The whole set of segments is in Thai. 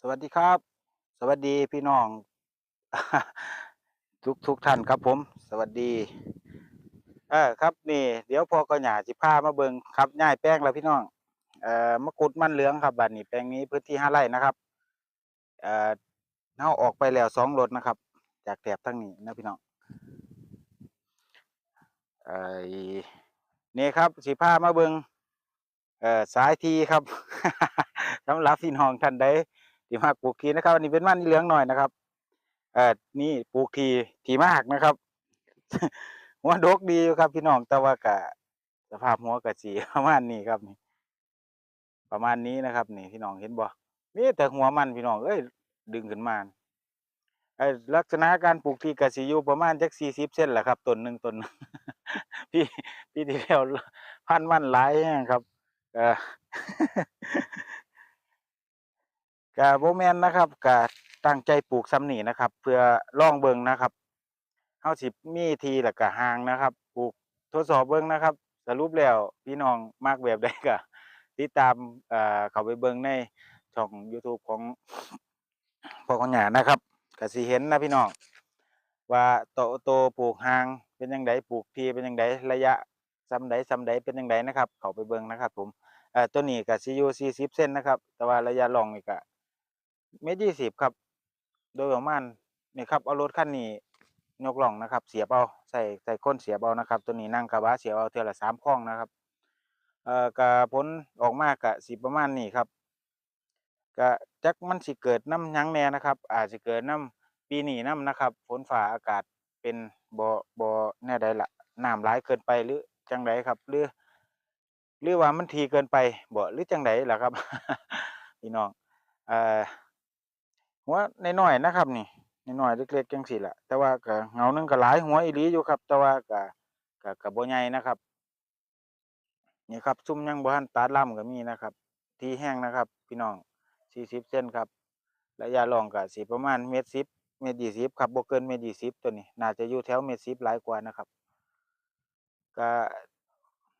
สวัสดีครับ สวัสดีพี่น้อง ทุกทุกท่านครับผม สวัสดี เออครับนี่ เดี๋ยวพอก็หยาสิพามาเบิงครับย่ายแป้งแล้วพี่น้องเอ่อมะกรูดมันเหลืองครับบัดนี้แปลงนี้พื้นที่ห้าไร่นะครับ เอ่อเฮาออกไปแล้วสองรถนะครับ จากแถบทั้งนี้นะพี่น้องเอ่อนี่ครับสิพามาเบิงเอ่อสายทีครับสำหรับพี่น้องท่านใด ที่มากปลูกทีนะครับ อันนี้เป็นมันเหลืองหน่อยนะครับเอ่อนี่ปลูกทีทีมากนะครับหัวดกดีอยู่ครับ พี่น้องแต่ว่ากะสภาพหัวกะสีประมาณนี้ครับนี่ ประมาณนี้นะครับ นี่พี่น้องเห็นบ่มีแต่หัวมันพี่น้องเอ้ยดึงขึ้นมาไอ้ลักษณะการปลูกที่กะสิอยู่ประมาณจักสี่สิบเซนแหละครับต้นหนึ่งต้นหนึ่งพี่พี่ที่แล้วพันมันหลายแฮงครับ เออ กะบ่แมนนะครับกะตั้งใจปลูกซ้ำนี่นะครับ เพื่อลองเบิงนะครับเฮาสิมีทีแล้วก็ห่างนะครับ ปลูกทดสอบเบิงนะครับ สรุปแล้วพี่น้องมักแบบใดก็ติดตามเอ่อเข้าไปเบิงในช่อง YouTube ของพ่อของหยานะครับก็สิเห็นนะพี่น้องว่าโตโตปลูกห่างเป็นจังไดปลูกทีเป็นจังไดระยะซำใดซำใดเป็นจังไดนะครับ เข้าไปเบิงนะครับ ผมเอ่อตัวนี้ก็สิอยู่40เซนนะครับ แต่ว่าระยะรองนี่ก็ เมตรยี่สิบครับ โดยประมาณนี่ครับเอารถคันนี้ยกล่องนะครับ เสียบเอาใส่ใส่ก้นเสียบเอานะครับ ตัวนี้นั่งกระบะเสียบเอาเท่าละสามข้องนะครับเอ่อกะผลออกมากะสิประมาณนี้ครับกะจักมันสิเกิดน้ำยังแน่นะครับ อาจจะเกิดน้ำปีนี้น้ำนะครับ ฝนฟ้าอากาศเป็นบ่บ่แน่ใดละน้ำร้ายเกินไปหรือจังไดครับหรือหรือว่ามันทีเกินไปบ่หรือจังไดล่ะครับพี่น้องเอ่อ หัวน้อยๆนะครับ นี่น้อยๆเล็กๆจังซี่ละแต่ว่าก็เงาหนึงก็หลายหัวอีหลีอยู่ครับ แต่ว่าก็ก็ก็บ่ใหญ่นะครับนี่ครับซุ่มยังบ่ทันตัดลำก็มีนะครับ ที่แห้งนะครับ พี่น้อง40เซนครับระยะรองก็สิประมาณเมตร10เมตร20ครับบ่เกินเมตร20ตัวนี้ น่าจะอยู่แถวเมตร10หลายกว่านะครับก็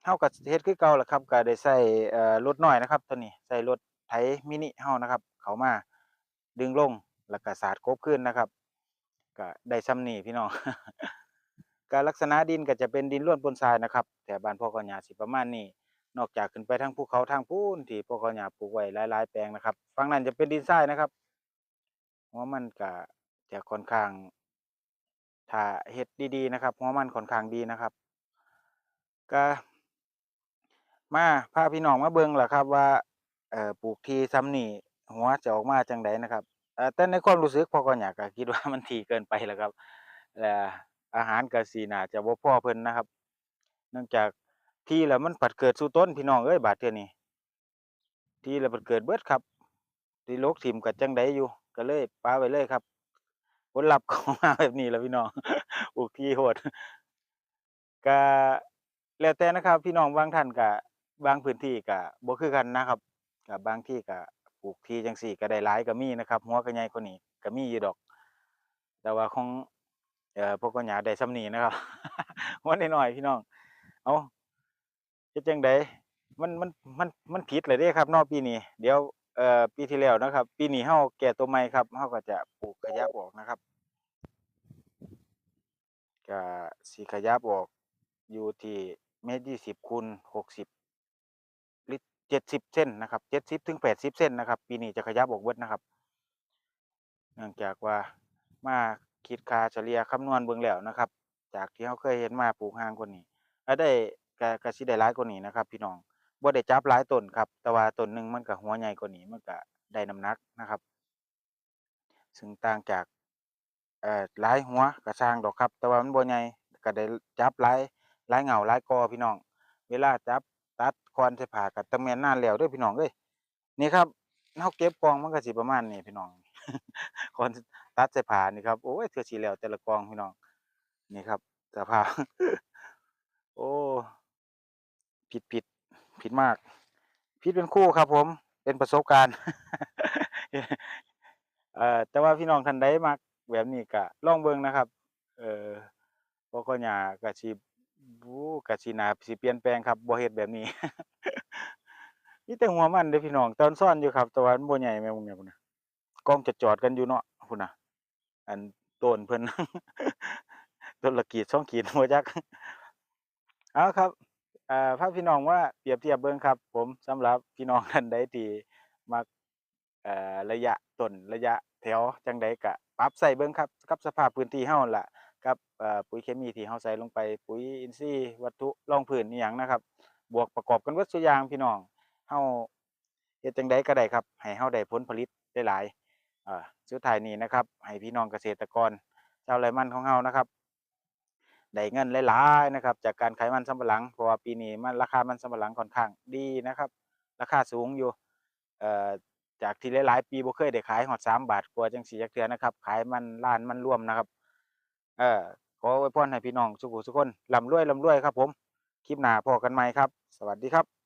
เฮาก็เฮ็ดคือเก่าแหละครับก็ได้ใช้เอ่อรถน้อยนะครับ ตัวนี้ใช้รถไถมินิเฮานะครับ เขามาดึงลง แล้วก็สาดกบขึ้นนะครับก็ได้ซ้ำนี่พี่น้องการลักษณะดินก็จะเป็นดินร่วนปนทรายนะครับแถวบ้านพ่อขอหยาสิประมาณนี้ นอกจากขึ้นไปทางภูเขาทางพูนที่พ่อขอหยาปลูกไว้หลายๆแปลงนะครับฝั่งนั้นจะเป็นดินทรายนะครับหัวมันก็จะค่อนข้างถ้าเฮ็ดดีๆนะครับหัวมันค่อนข้างดีนะครับก็มาพาพี่น้องมาเบิ่งล่ะครับว่าปลูกทีซ้ำนี่หัวจะออกมาจังไดนะครับ เอ่อแต่ในความรู้สึกพ่อก็อยากก็คิดว่า มันถี่เกินไปแล้วครับ และอาหารก็สิน่าจะบ่พอเพิ่นนะครับ เนื่องจากที่แล้วมันผัดเกิดสู่ต้นพี่น้องเอ้ยบาดเทื่อนี้ ที่แล้วผัดเกิดเบิดครับ ที่โลกถิ่มก็จังไดอยู่ ก็เลยปาไว้เลยครับ ผลลัพธ์ก็มาแบบนี้แล้วพี่น้องปลูกที่โหดก็แล้วแต่นะครับ พี่น้องบางท่านก็บางพื้นที่ก็บ่คือกันนะครับก็บางที่ก็ ปลูกที่จังซี่ก็ได้หลายก็มีนะครับ หัวก็ใหญ่กว่านี้ก็มีอยู่ดอก แต่ว่าของเอ่อพวกก็หยาได้ส่ำนีนะครับ หัวน้อยๆพี่น้อง เอาเฮ็ดจังไดมันมันมันมันผิดเลยเด้ครับนาะปีนี้ เดี๋ยวเอ่อปีที่แล้วนะครับ ปีนี้เฮาแก้ตัวใหม่ครับเฮาก็จะปลูกขยับออกนะครับก็สิขยับออกอยู่ที่เมตรยี่สิบคูณหกสิบ เจ็ดสิบเซนนะครับเจ็ดสิบถึงแปดสิบเซนนะครับ ปีนี้จะขยับออกเบิดนะครับ เนื่องจากว่ามาคิดค่าเฉลี่ยคำนวณเบิ่งแล้วนะครับ จากที่เราเคยเห็นมาปลูกห่างกว่านี้แล้วได้ก็ก็สิได้หลายกว่านี้นะครับ พี่น้องบ่ได้จับหลายต้นครับ แต่ว่าต้นหนึ่งมันก็หัวใหญ่กว่านี้มันก็ได้น้ำหนักนะครับ ซึ่งต่างจากเอ่อหลายหัวก็สร้างดอกครับ แต่ว่ามันบ่ใหญ่ก็ได้จับหลายหลายเหงาหลายกอพี่น้อง เวลาจับ คอนใส่ผ้าก็ต้องแม่นนานแล้วด้อพี่น้องเอ้ยนี่ครับเฮาเก็บกองมันก็สิประมาณนี้พี่น้องคอนตัดใส่ผ้านี่ครับโอ้ยเทื่อสิแล้วแต่ละกองพี่น้อง นี่ครับสภาพโอ้ผิดผิดผิดมาก ผิดเป็นคู่ครับ ผมเป็นประสบการณ์เอ่อแต่ว่าพี่น้องท่านใดมักแบบนี้ก็ลองเบิ่งนะครับ เอ่อบ่ก็หญ้าก็สิ บูกสินาสิเปลี่ยนแปลงครับบ่เฮ็ดแบบนี้มีแต่หัวมันเด้อพี่น้องตอนซ่อนอยู่ครับแต่ว่ามันบ่ใหญ่แม่นบ่แม่นพุ่นน่ะกองจะจอดกันอยู่เนาะพุ่นน่ะ อันต้นเพิ่น ต้นละกีดสองขีดหัวจักเอาครับอ่อพาพี่น้องว่าเปรียบเทียบเบิ่งครับ ผมสำหรับพี่น้องท่านใดที่มักเอ่อระยะต้นระยะแถวจังใดก็ปรับใส่เบิ่งครับกับสภาพพื้นที่เฮานั่นล่ะ กับปุ๋ยเคมีที่เฮาใส่ลงไปปุ๋ยอินทรีย์วัตถุรองพื้นอีหยังนะครับ บวกประกอบกันเบิดซุอย่างพี่น้องเฮาเฮ็ดจังใดก็ได้ครับ ให้เฮาได้ผลผลิตได้หลายสุดท้ายนี้นะครับ ให้พี่น้องเกษตรกรชาวไร่มันของเฮานะครับได้เงินหลายๆนะครับ จากการขายมันสำปะหลังเพราะว่าปีนี้มันราคามันสำปะหลังค่อนข้างดีนะครับ ราคาสูงอยู่เอ่อจากที่หลายๆ ปีบ่เคยได้ขายฮอด3บาทกว่าจังซี่จักเทือนะครับ ขายมันร้านมันร่วมนะครับ เออขออวยพรให้พี่น้องสุขุทุกคนลำรวยลำรวยครับผม คลิปหน้าพอกันใหม่ครับ สวัสดีครับ